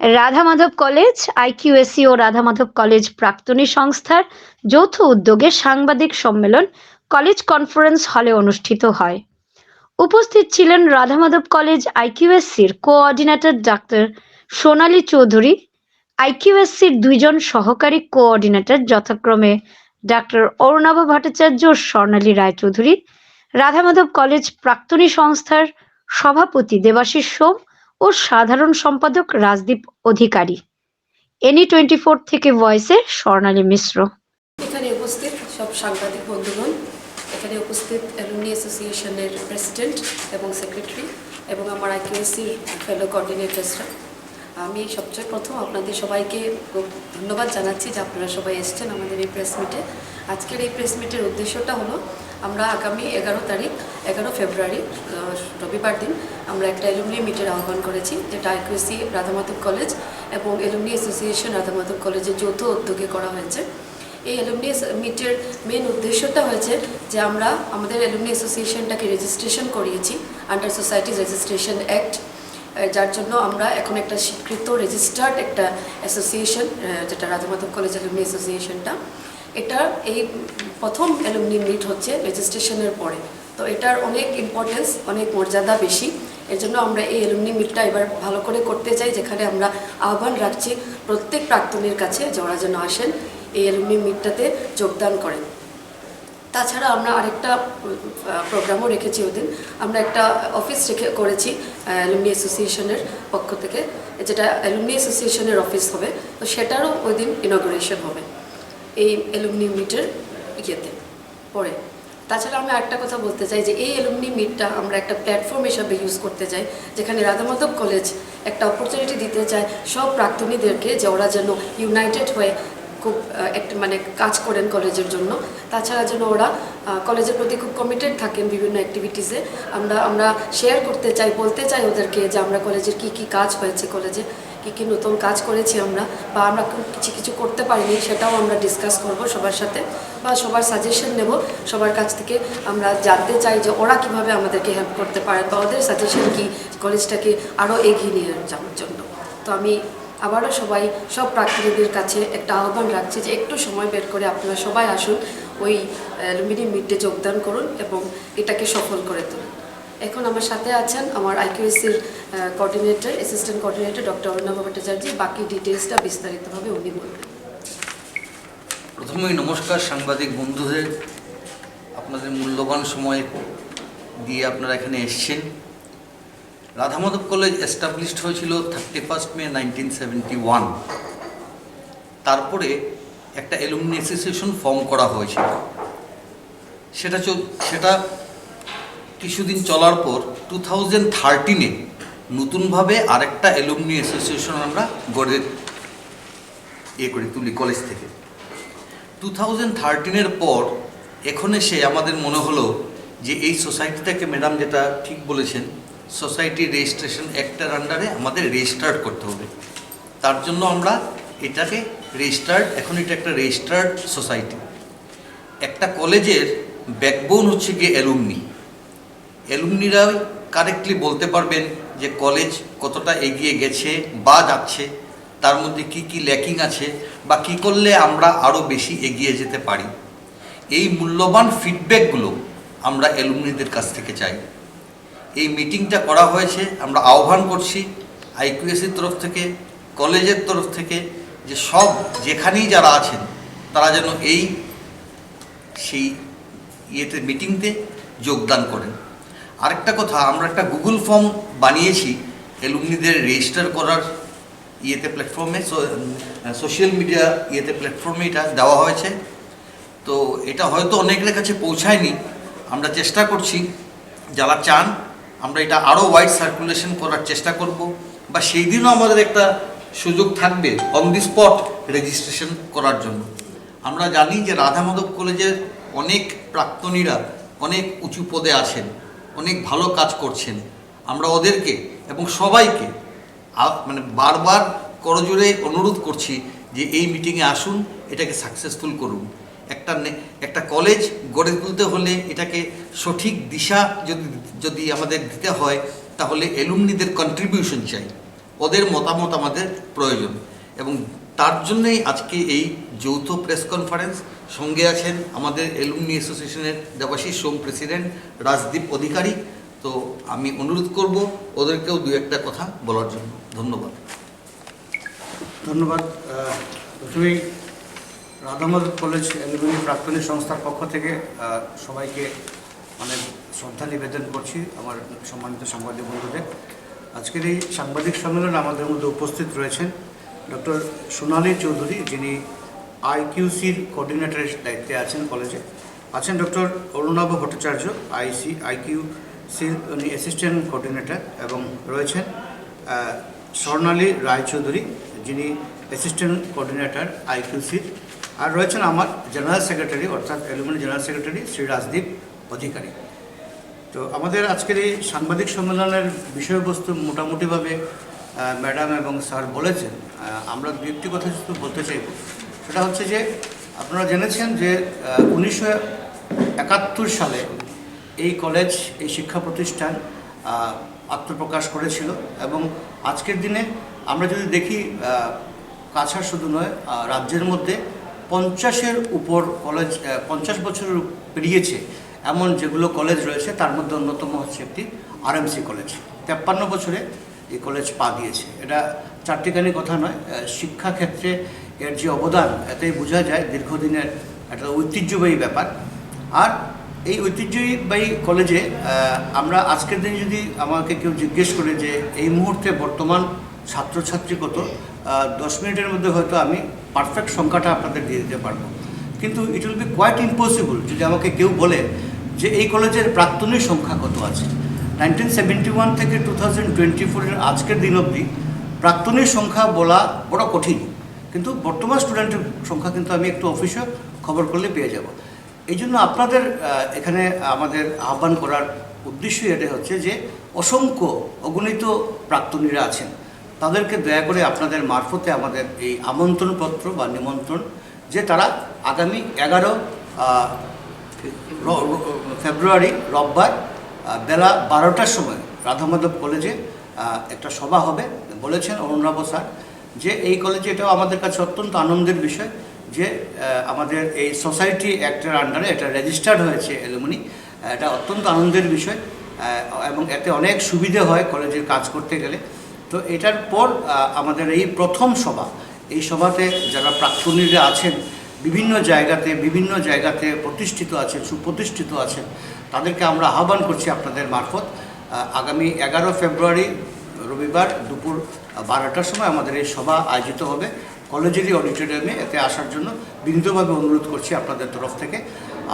Radha Madhab college IQAC ও Radha Madhab college প্রাক্তনী সংস্থার যৌথ উদ্যোগে সাংবাদিক সম্মেলন কলেজ কনফারেন্স হলে অনুষ্ঠিত হয়। উপস্থিত ছিলেন রাধা মাধব কলেজ আইকিউএসসির কোঅর্ডিনেটর ডাক্তার সোনালী চৌধুরী, আইকিউএসসির দুইজন সহকারী কোঅর্ডিনেটর যথাক্রমে ডাক্তার অরুণাভ ভট্টাচার্য ও স্বর্ণালী রায়চৌধুরী রাধা মাধব কলেজ প্রাক্তনী সংস্থার সভাপতি দেবাশিস সোম ও সাধারণ সম্পাদক, Rajdeep Adhikari. Any twenty four থেকে ভয়েসে স্বর্ণালী মিশ্র। এখানে উপস্থিত সব সাংবাদিক বন্ধুগণ, এখানে উপস্থিত অ্যালুমনি অ্যাসোসিয়েশনের প্রেসিডেন্ট এবং সেক্রেটারি এবং আমার আইকিউএসসির ফেলো কোঅর্ডিনেটর্সরা আমি সবচেয়ে প্রথম আপনাদের সবাইকে ধন্যবাদ জানাচ্ছি যে আপনারা সবাই এসেছেন আমাদের এই প্রেস মিটে আজকের এই প্রেস মিটের উদ্দেশ্যটা হলো, আমরা আগামী এগারো তারিখ, এগারো ফেব্রুয়ারি রবিবার দিন আমরা একটা অ্যালুমিনি মিটের আহ্বান করেছি, যেটা আইকিউএসসি রাধামাধব কলেজ এবং অ্যালুমিনি অ্যাসোসিয়েশন রাধামাধব কলেজের যৌথ উদ্যোগে করা হয়েছে। এই অ্যালুমিনি মিটের মেন উদ্দেশ্যটা হয়েছে যে আমরা আমাদের অ্যালুমিনি অ্যাসোসিয়েশনটাকে রেজিস্ট্রেশন করিয়েছি আন্ডার সোসাইটি রেজিস্ট্রেশন অ্যাক্ট যার জন্য আমরা এখন একটা স্বীকৃত রেজিস্টার্ড একটা অ্যাসোসিয়েশন যেটা রাধামাধব কলেজ অ্যালুমিনি অ্যাসোসিয়েশনটা এটা এই প্রথম অ্যালুমিনি মিট হচ্ছে রেজিস্ট্রেশনের পরে। তো এটার অনেক ইম্পর্টেন্স অনেক মর্যাদা বেশি। এর জন্য আমরা এই অ্যালুমিনি মিটটা এবার ভালো করে করতে চাই, যেখানে আমরা আহ্বান রাখছি প্রত্যেক প্রাক্তনীর কাছে যে ওরা যেন আসেন এই অ্যালুমিনি মিটটাতে যোগদান করেন। তাছাড়া আমরা আরেকটা প্রোগ্রামও রেখেছি ওদিন। আমরা একটা অফিস রেখে করেছি অ্যালুমিনি অ্যাসোসিয়েশনের পক্ষ থেকে, যেটা অ্যালুমিনি অ্যাসোসিয়েশনের অফিস হবে। তো সেটারও ওই দিন ইনগ্রেশন হবে, এই অ্যালুমিনি মিটের ইয়েতে, পরে। তাছাড়া আমি একটা কথা বলতে চাই যে, এই অ্যালুমিনি মিটটা আমরা একটা প্ল্যাটফর্ম হিসাবে ইউজ করতে চাই, যেখানে রাধামাধব কলেজ একটা অপরচুনিটি দিতে চায় সব প্রাক্তনীদেরকে, যে ওরা যেন ইউনাইটেড হয়ে খুব একটা মানে কাজ করেন কলেজের জন্য। তাছাড়া যেন ওরা কলেজের প্রতি খুব কমিটেড থাকেন বিভিন্ন অ্যাক্টিভিটিসে আমরা আমরা শেয়ার করতে চাই, বলতে চাই ওদেরকে যে আমরা কলেজের কি কি কাজ হয়েছে, কলেজে কি কি নতুন কাজ করেছি আমরা বা আমরা কিছু কিছু করতে পারিনি, সেটাও আমরা ডিসকাস করব সবার সাথে বা সবার সাজেশন নেব। সবার কাছ থেকে আমরা জানতে চাই যে ওরা কীভাবে আমাদেরকে হেল্প করতে পারে বা ওদের সাজেশন কি, কলেজটাকে আরও এগিয়ে নিয়ে যাওয়ার জন্য। তো আমি আবারও সবাই, সব প্রার্থীদের কাছে একটা আহ্বান রাখছি যে একটু সময় বের করে আপনারা সবাই আসুন, ওই অ্যালুমিনি মিটে যোগদান করুন এবং এটাকে সফল করে তুলুন। এখন আমার সাথে আছেন আমার আইকিউএসির coordinator assistant coordinator doctor Arunava Bhattacharya. বাকি ডিটেলসটা বিস্তারিতভাবে উনি বলবেন। প্রথমেই নমস্কার সাংবাদিক বন্ধুদের। আপনাদের মূল্যবান সময় দিয়ে আপনারা এখানে এসছেন। রাধামাধব কলেজ এস্টাবলিশড হয়েছিল thirty first May nineteen seventy one তারপরে একটা অ্যালুমিনি অ্যাসোসিয়েশন ফর্ম করা হয়েছিল। সেটা সেটা কিছুদিন চলার পর টু থাউজেন্ড থার্টিনে নতুনভাবে আরেকটা অ্যালুমিনি অ্যাসোসিয়েশন আমরা গড়ে ইয়ে করি তুলি কলেজ থেকে। টু থাউজেন্ড থার্টিনের পর এখন এসে আমাদের মনে হলো যে এই সোসাইটিটাকে ম্যাডাম যেটা ঠিক বলেছেন সোসাইটি রেজিস্ট্রেশন অ্যাক্টের আন্ডারে আমাদের রেজিস্টার্ড করতে হবে। তার জন্য আমরা এটাকে রেজিস্টার্ড, এখন এটা একটা রেজিস্টার্ড সোসাইটি। একটা কলেজের ব্যাকবোন হচ্ছে গিয়ে অ্যালুমনি। অ্যালুমনিরাই কারেক্টলি বলতে পারবেন যে কলেজ কতটা এগিয়ে গেছে বা যাচ্ছে, তার মধ্যে কি কি ল্যাকিং আছে বা কি করলে আমরা আরও বেশি এগিয়ে যেতে পারি। এই মূল্যবান ফিডব্যাকগুলো আমরা অ্যালুমনিদের কাছ থেকে চাই। এই মিটিংটা করা হয়েছে, আমরা আহ্বান করছি আইকিউএসির তরফ থেকে, কলেজের তরফ থেকে, যে সব যেখানেই যারা আছেন, তারা যেন এই, সেই ইয়েতে, মিটিংতে যোগদান করেন। আরেকটা কথা, আমরা একটা গুগল ফর্ম বানিয়েছি, অ্যালুমনিদের রেজিস্টার করার ইয়েতে প্ল্যাটফর্মে সোশ্যাল মিডিয়া ইয়েতে প্ল্যাটফর্মে এটা দেওয়া হয়েছে। তো এটা হয়তো অনেকের কাছে পৌঁছায়নি। আমরা চেষ্টা করছি, যারা চান আমরা এটা আরও ওয়াইড সার্কুলেশন করার চেষ্টা করব বা সেই দিনও আমাদের একটা সুযোগ থাকবে অন দি স্পট রেজিস্ট্রেশন করার জন্য। আমরা জানি যে রাধা মাধব কলেজের অনেক প্রাক্তনীরা অনেক উঁচু পদে আছেন, অনেক ভালো কাজ করছেন। আমরা ওদেরকে এবং সবাইকে মানে বারবার করজোরে অনুরোধ করছি যে এই মিটিংয়ে আসুন, এটাকে সাকসেসফুল করুন। একটা একটা কলেজ গড়ে তুলতে হলে এটাকে সঠিক দিশা যদি যদি আমাদের দিতে হয়, তাহলে এলুমনিদের কন্ট্রিবিউশন চাই। ওদের মতামত আমাদের প্রয়োজন। এবং তার জন্যই আজকে এই যৌথ প্রেস কনফারেন্স সঙ্গে আছেন আমাদের এলুমনি অ্যাসোসিয়েশনের দেবাশিস সোম প্রেসিডেন্ট রাজদীপ অধিকারী। তো আমি অনুরোধ করব ওদেরকেও দু একটা কথা বলার জন্য। ধন্যবাদ। ধন্যবাদ। প্রথমেই রাধামাধব কলেজ অ্যালুমিনি প্রাক্তনী সংস্থার পক্ষ থেকে সবাইকে অনেক শ্রদ্ধা নিবেদন করছি আমার সম্মানিত সাংবাদিক বন্ধুদের। আজকের এই সাংবাদিক সম্মেলনে আমাদের মধ্যে উপস্থিত রয়েছেন ডক্টর সোনালী চৌধুরী, যিনি আইকিউসির কোঅর্ডিনেটরের দায়িত্বে আছেন কলেজে। আছেন doctor Arunabha Bhattacharya, IC IQ সির উনি অ্যাসিস্ট্যান্ট কোঅর্ডিনেটর এবং রয়েছেন স্বর্ণালী রায়চৌধুরী, যিনি অ্যাসিস্ট্যান্ট কোঅর্ডিনেটর আইকিউসির আর রয়েছেন আমার জেনারেল সেক্রেটারি অর্থাৎ alumni general secretary Shri Rajdeep Adhikari. তো আমাদের আজকের এই সাংবাদিক সম্মেলনের বিষয়বস্তু মোটামুটিভাবে ম্যাডাম এবং স্যার বলেছেন। আমরা দু একটি কথা শুধু বলতে চাইব। সেটা হচ্ছে যে, আপনারা জেনেছেন যে উনিশশো একাত্তর সালে এই কলেজ, এই শিক্ষা প্রতিষ্ঠান আত্মপ্রকাশ করেছিল এবং আজকের দিনে আমরা যদি দেখি কাছাড় শুধু নয় রাজ্যের মধ্যে পঞ্চাশের উপর কলেজ পঞ্চাশ বছর পেরিয়েছে এমন যেগুলো কলেজ রয়েছে, তার মধ্যে অন্যতম হচ্ছে একটি আরএমসি কলেজ তেপ্পান্ন বছরে এই কলেজ পা দিয়েছে। এটা চারটিখানি কথা নয় শিক্ষাক্ষেত্রে এর যে অবদান, এতেই বোঝা যায় দীর্ঘদিনের একটা ঐতিহ্যবাহী ব্যাপার। আর এই ঐতিহ্যবাহী কলেজে আমরা আজকের দিনে যদি আমাকে কেউ জিজ্ঞেস করে যে এই মুহূর্তে বর্তমান ছাত্রছাত্রী কত দশ মিনিটের মধ্যে হয়তো আমি পারফেক্ট সংখ্যাটা আপনাদের দিয়ে দিতে পারব। কিন্তু it will be quite impossible যদি আমাকে কেউ বলে যে এই কলেজের প্রাক্তনীর সংখ্যা কত আছে? নাইনটিন সেভেন্টি ওয়ান থেকে টু থাউজেন্ড টোয়েন্টি ফোরের আজকের দিন অবধি প্রাক্তনীর সংখ্যা বলা বড় কঠিন। কিন্তু বর্তমান স্টুডেন্টের সংখ্যা কিন্তু আমি একটু অফিসে খবর করলে পেয়ে যাব। এই জন্য আপনাদের এখানে আমাদের আহ্বান করার উদ্দেশ্যই এটা হচ্ছে যে অসংখ্য অগণিত প্রাক্তনীরা আছেন। তাদেরকে দয়া করে আপনাদের মারফতে আমাদের এই আমন্ত্রণপত্র বা নিমন্ত্রণ যে তারা আগামী এগারো ফেব্রুয়ারি রোববার বেলা বারোটার সময় রাধামাধব কলেজে একটা সভা হবে। বলেছেন অরুণাভ স্যার যে এই কলেজে এটাও আমাদের কাছে অত্যন্ত আনন্দের বিষয় যে আমাদের এই সোসাইটি অ্যাক্টের আন্ডারে এটা রেজিস্টার্ড হয়েছে এলুমিনি এটা অত্যন্ত আনন্দের বিষয় এবং এতে অনেক সুবিধে হয় কলেজের কাজ করতে গেলে। তো এটার পর আমাদের এই প্রথম সভা, এই সভাতে যারা প্রাক্তনীরা আছেন, বিভিন্ন জায়গাতে বিভিন্ন জায়গাতে প্রতিষ্ঠিত আছেন, সুপ্রতিষ্ঠিত আছেন, তাদেরকে আমরা আহ্বান করছি আপনাদের মারফত। আগামী এগারো ফেব্রুয়ারি, রবিবার দুপুর বারোটার সময় আমাদের এই সভা আয়োজিত হবে। কলেজেরই অডিটোরিয়ামে এতে আসার জন্য বিনীতভাবে অনুরোধ করছি আপনাদের তরফ থেকে।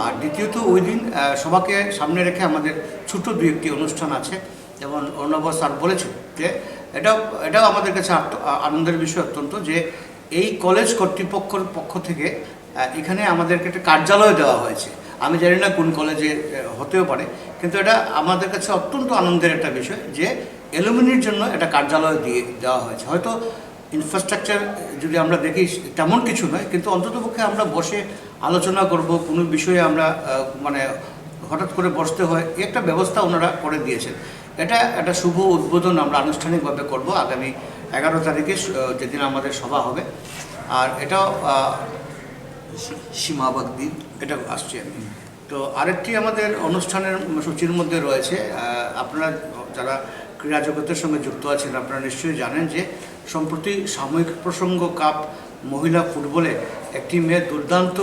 আর দ্বিতীয়ত, ওই দিন সভাকে সামনে রেখে আমাদের ছোট দুই একটি অনুষ্ঠান আছে। যেমন অর্ণব স্যার বলেছেন যে এটাও এটাও আমাদের কাছে আনন্দের বিষয় অত্যন্ত যে এই কলেজ কর্তৃপক্ষের পক্ষ থেকে এখানে আমাদেরকে একটা কার্যালয় দেওয়া হয়েছে। আমি জানি না কোন কলেজে হতেও পারে, কিন্তু এটা আমাদের কাছে অত্যন্ত আনন্দের একটা বিষয় যে এলুমিনির জন্য একটা কার্যালয় দিয়ে দেওয়া হয়েছে। হয়তো ইনফ্রাস্ট্রাকচার যদি আমরা দেখি, তেমন কিছু নয়, কিন্তু অন্ততপক্ষে আমরা বসে আলোচনা করব, কোনো বিষয়ে আমরা মানে হঠাৎ করে বসতে হয় একটা ব্যবস্থা ওনারা করে দিয়েছেন। এটা একটা শুভ উদ্বোধন আমরা আনুষ্ঠানিকভাবে করব আগামী এগারো তারিখে যেদিন আমাদের সভা হবে। আর এটাও সীমাবাগ দিন এটা আসছি আমি। তো আরেকটি আমাদের অনুষ্ঠানের সূচির মধ্যে রয়েছে আপনারা যারা ক্রীড়া জগতের সঙ্গে যুক্ত আছেন, আপনারা নিশ্চয়ই জানেন যে সম্প্রতি সাময়িক প্রসঙ্গ কাপ মহিলা ফুটবলে একটি মেয়ে দুর্দান্ত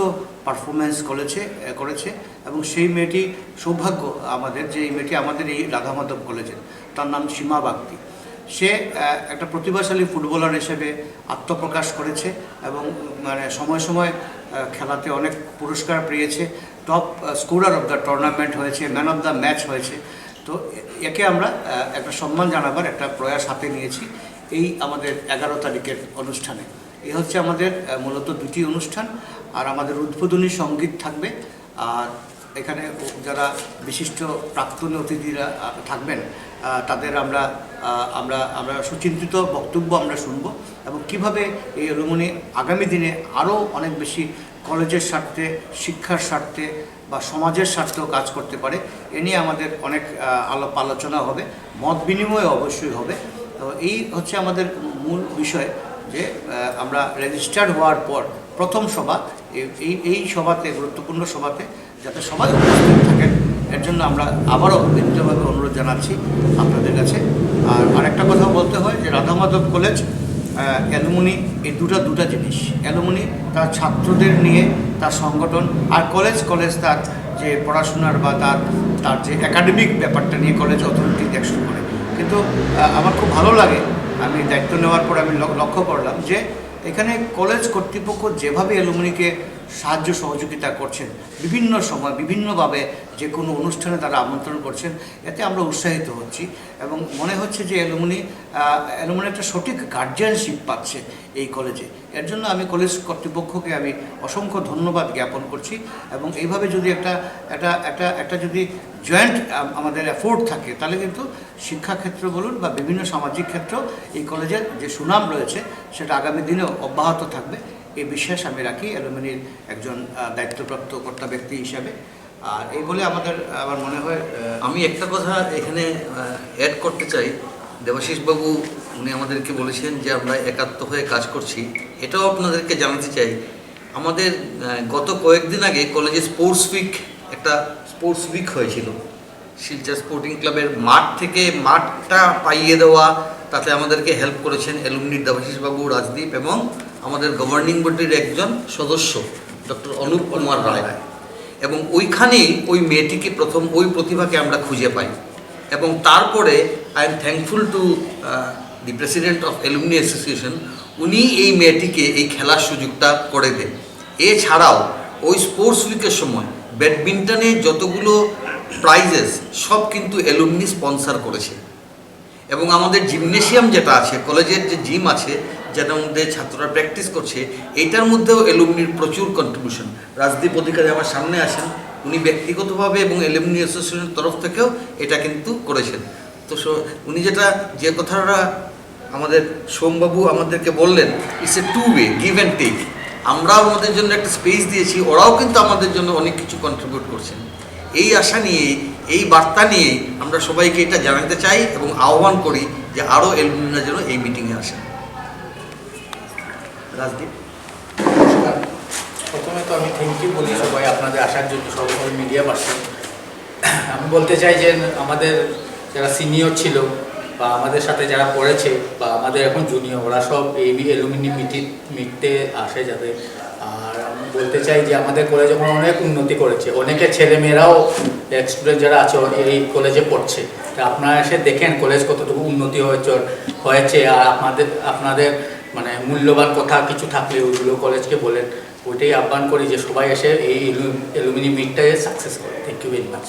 পারফরমেন্স করেছে করেছে এবং সেই মেয়েটি সৌভাগ্য আমাদের যে এই মেয়েটি আমাদের এই রাধামাধব কলেজের, তার নাম সীমা বাগদি। সে একটা প্রতিভাশালী ফুটবলার হিসেবে আত্মপ্রকাশ করেছে এবং মানে সময় সময় খেলাতে অনেক পুরস্কার পেয়েছে top scorer of the tournament হয়েছে ম্যান অফ দ্য ম্যাচ হয়েছে। তো, একে আমরা একটা সম্মান জানাবার একটা প্রয়াস হাতে নিয়েছি এই আমাদের এগারো তারিখের অনুষ্ঠানে। এই হচ্ছে আমাদের মূলত দুটি অনুষ্ঠান, আর আমাদের উদ্বোধনী সংগীত থাকবে। আর এখানে যারা বিশিষ্ট প্রাক্তন অতিথিরা থাকবেন তাদের আমরা আমরা আমরা সুচিন্তিত বক্তব্য আমরা শুনব এবং কীভাবে এই এলুমনি আগামী দিনে আরও অনেক বেশি কলেজের স্বার্থে, শিক্ষার স্বার্থে বা সমাজের স্বার্থেও কাজ করতে পারে, এ নিয়ে আমাদের অনেক আলাপ আলোচনা হবে, মত বিনিময় অবশ্যই হবে। তো এই হচ্ছে আমাদের মূল বিষয়। যে আমরা রেজিস্টার্ড হওয়ার পর প্রথম সভা, এই- এই সভাতে, গুরুত্বপূর্ণ সভাতে যাতে সবাই উপস্থিত থাকেন, এর জন্য আমরা আবারও বিনীতভাবে অনুরোধ জানাচ্ছি আপনাদের কাছে। আর আরেকটা কথা বলতে হয় যে রাধা মাধব কলেজ অ্যালুমিনি এই দুটো, দুটা জিনিস। অ্যালুমিনি তার ছাত্রদের নিয়ে তার সংগঠন, আর কলেজ কলেজ তার যে পড়াশোনার বা তার তার যে একাডেমিক ব্যাপারটা নিয়ে কলেজ অথরিটি দেখশন করে। কিন্তু আমার খুব ভালো লাগে আমি দায়িত্ব নেওয়ার পর আমি লক্ষ্য করলাম যে এখানে কলেজ কর্তৃপক্ষ যেভাবে অ্যালুমিনিকে সাহায্য সহযোগিতা করছেন, বিভিন্ন সময় বিভিন্নভাবে যে কোনো অনুষ্ঠানে তারা আমন্ত্রণ করছেন, এতে আমরা উৎসাহিত হচ্ছি এবং মনে হচ্ছে যে অ্যালুমিনি অ্যালুমিনি একটা সঠিক গার্জিয়ানশিপ পাচ্ছে এই কলেজে। এর জন্য আমি কলেজ কর্তৃপক্ষকে আমি অসংখ্য ধন্যবাদ জ্ঞাপন করছি এবং এইভাবে যদি একটা একটা একটা একটা যদি জয়েন্ট আমাদের এফোর্ট থাকে, তাহলে কিন্তু শিক্ষাক্ষেত্র বলুন বা বিভিন্ন সামাজিক ক্ষেত্র, এই কলেজের যে সুনাম রয়েছে, সেটা আগামী দিনেও অব্যাহত থাকবে। এই বিশ্বাস আমি রাখি, অ্যালুমিনির একজন দায়িত্বপ্রাপ্ত কর্তা ব্যক্তি হিসাবে। আর এই বলে আমাদের, আমার মনে হয় আমি একটা কথা এখানে অ্যাড করতে চাই। দেবাশিস বাবু উনি আমাদেরকে বলেছেন যে, আমরা একাত্ম হয়ে কাজ করছি। এটাও আপনাদেরকে জানাতে চাই। আমাদের গত কয়েকদিন আগে কলেজে স্পোর্টস উইক একটা স্পোর্টস উইক হয়েছিল। শিলচর স্পোর্টিং ক্লাবের মাঠ থেকে মাঠটা পাইয়ে দেওয়া, তাতে আমাদেরকে হেল্প করেছেন অ্যালুমিনির দেবাশিস বাবু, রাজদীপ এবং আমাদের গভর্নিং বডির একজন সদস্য ডক্টর অনুপ কুমার রায়। এবং ওইখানেই ওই মেয়েটিকে প্রথম ওই প্রতিভাকে আমরা খুঁজে পাই। এবং তারপরে I am thankful to the president of alumni association উনি এই মেয়েটিকে এই খেলার সুযোগটা করে দেন। এছাড়াও ওই স্পোর্টস উইকের সময় ব্যাডমিন্টনে যতগুলো প্রাইজেস সব কিন্তু অ্যালুমিনি স্পন্সার করেছে। এবং আমাদের জিমনেশিয়াম যেটা আছে, কলেজের যে জিম আছে, যেটার মধ্যে ছাত্ররা প্র্যাকটিস করছে এইটার মধ্যেও এলুমিনির প্রচুর কন্ট্রিবিউশন রাজদীপ অধিকারী আমার সামনে আসেন উনি ব্যক্তিগতভাবে এবং এলুমিনি অ্যাসোসিয়েশনের তরফ থেকেও এটা কিন্তু করেছেন। তো উনি যেটা, যে কথাটা আমাদের সোমবাবু আমাদেরকে বললেন it's a two way give and take আমরাও আমাদের জন্য একটা স্পেস দিয়েছি, ওরাও কিন্তু আমাদের জন্য অনেক কিছু কন্ট্রিবিউট করছেন। এই আশা নিয়ে, এই বার্তা নিয়ে আমরা সবাইকে এটা জানাতে চাই এবং আহ্বান করি যে আরও এলুমিনা যেন এই মিটিংয়ে আসেন। প্রথমে তো আমি থ্যাংক ইউ বলি সবাই আপনাদের আসার জন্য সবাই মিডিয়া পার্সন আমি বলতে চাই যে আমাদের যারা সিনিয়র ছিল বা আমাদের সাথে যারা পড়েছে বা আমাদের এখন জুনিয়র ওরা সব এই অ্যালুমিনি মিটি মিটতে আসে যাতে আর আমি বলতে চাই যে আমাদের কলেজে এখন অনেক উন্নতি করেছে। অনেকে ছেলেমেয়েরাও স্টুডেন্ট যারা আছে এই কলেজে পড়ছে। তা আপনারা এসে দেখেন কলেজ কতটুকু উন্নতি হয়েছে হয়েছে। আর আপনাদের আপনাদের মানে মূল্যবান কথা কিছু থাকলে ওইগুলো কলেজকে বলেন। ওইটাই আহ্বান করি যে সবাই এসে এই অ্যালুমিনি মিটটাকে সাকসেস করে থ্যাংক ইউ ভেরি মাচ